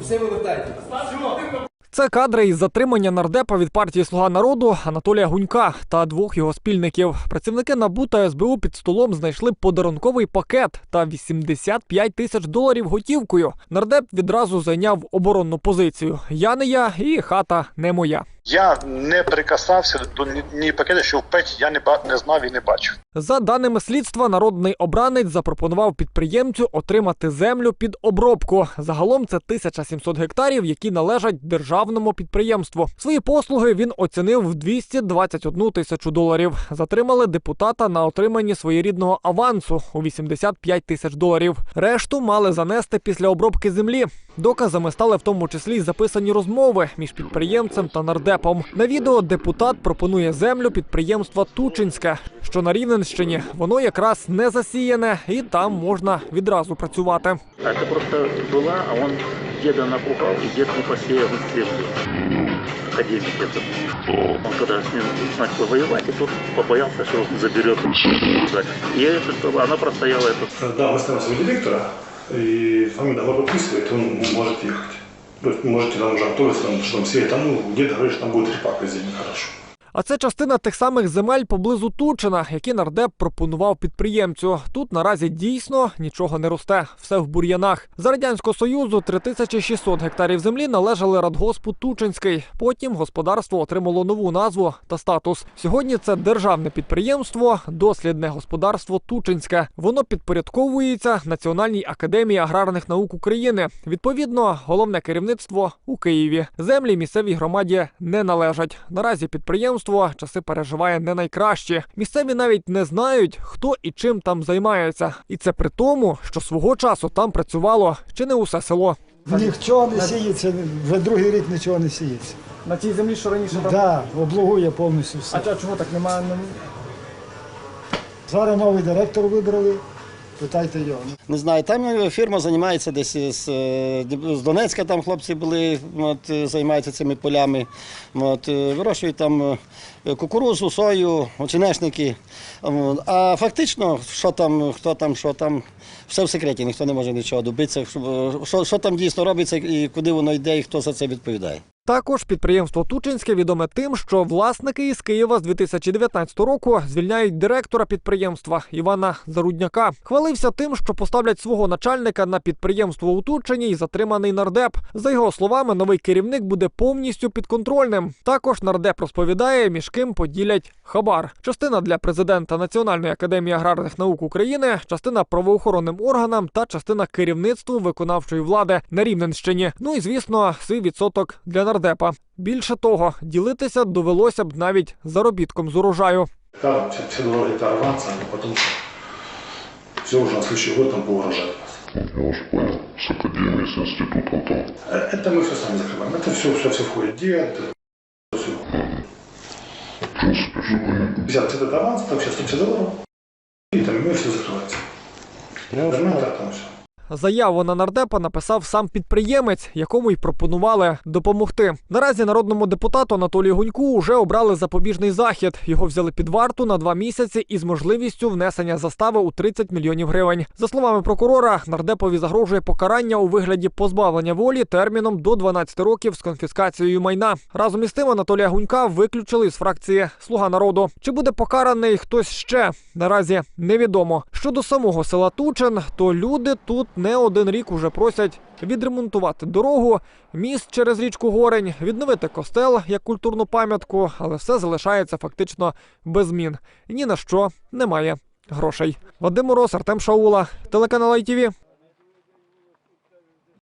Все вивертайте. Це кадри із затримання нардепа від партії Слуга народу Анатолія Гунька та двох його спільників. Працівники НАБУ та СБУ під столом знайшли подарунковий пакет та 85 тисяч доларів готівкою. Нардеп відразу зайняв оборонну позицію. Я не я і хата не моя. Я не прикасався до ні, пакета, що в петі я не не знав і не бачив. За даними слідства, народний обранець запропонував підприємцю отримати землю під обробку. Загалом це 1700 гектарів, які належать державному підприємству. Свої послуги він оцінив в 221 тисячу доларів. Затримали депутата на отриманні своєрідного авансу у 85 тисяч доларів. Решту мали занести після обробки землі. Доказами стали в тому числі й записані розмови між підприємцем та нардепом. На відео депутат пропонує землю підприємства Тучинське, що на Рівненщині. Воно якраз не засіяне, і там можна відразу працювати. А Это просто была, а он деда напугал, и дед не посеял свежий. Академик этот. Он когда с ним начал воевать, и тут побоялся, что заберет. И это, она простояла это Да, мы ставим своего директора, и фамилия договор подписывает, он может ехать. То есть можете там уже готовиться, что там все, там, ну, где-то говоришь, там будет репака зимой, хорошо. А це частина тих самих земель поблизу Тучина, які нардеп пропонував підприємцю. Тут наразі дійсно нічого не росте, все в бур'янах. За радянського союзу 3600 гектарів землі належали радгоспу Тучинський. Потім господарство отримало нову назву та статус. Сьогодні це державне підприємство, дослідне господарство Тучинське. Воно підпорядковується Національній академії аграрних наук України. Відповідно, головне керівництво у Києві. Землі місцевій громаді не належать. Наразі підприємство часи переживає не найкращі. Місцеві навіть не знають, хто і чим там займається. І це при тому, що свого часу там працювало чи не усе село. Нічого не сіється, вже другий рік нічого не сіється. На тій землі, що раніше Так, да, облугує повністю все. А чого так немає? Зараз новий директор вибрали, питайте його. Не знаю, там фірма займається десь з, е, з Донецька, там хлопці були, от, е, займаються цими полями. От, е, вирощують там кукурузу, сою, оцінешники. От, А фактично, що там, хто там, що там, все в секреті, ніхто не може нічого добитися. Що, що там дійсно робиться і куди воно йде, і хто за це відповідає. Також підприємство Тучинське відоме тим, що власники із Києва з 2019 року звільняють директора підприємства Івана Зарудняка. Хвалився тим, що поставлять свого начальника на підприємство у Тучині і затриманий нардеп. За його словами, новий керівник буде повністю підконтрольним. Також нардеп розповідає, між ким поділять хабар. Частина для президента Національної академії аграрних наук України, частина правоохоронним органам та частина керівництву виконавчої влади на Рівненщині. Ну і звісно, свій відсоток для нардепа. Більше того, ділитися довелося б навіть заробітком з урожаю. Там все, все два гектара аванса, потому что все уже на следующий год там по урожаю. Я уже понял. С академией, с институтом там. Э, Это мы все сами закрываем. Это все, все, все входит. Дед, все. В принципе, все понятно. Взят этот аванс, там сейчас 150 долларов, и там мы все закрывается. Нормально, так там все. Заяву на нардепа написав сам підприємець, якому й пропонували допомогти. Наразі народному депутату Анатолію Гуньку вже обрали запобіжний захід. Його взяли під варту на два місяці із можливістю внесення застави у 30 мільйонів гривень. За словами прокурора, нардепові загрожує покарання у вигляді позбавлення волі терміном до 12 років з конфіскацією майна. Разом із тим Анатолія Гунька виключили з фракції Слуга народу. Чи буде покараний хтось ще? Наразі невідомо. Щодо самого села Тучин, то люди тут не один рік уже просять відремонтувати дорогу, міст через річку Горень, відновити костел як культурну пам'ятку, але все залишається фактично без змін. Ні на що немає грошей. Вадим Мороз, Артем Шаула, телеканал ITV.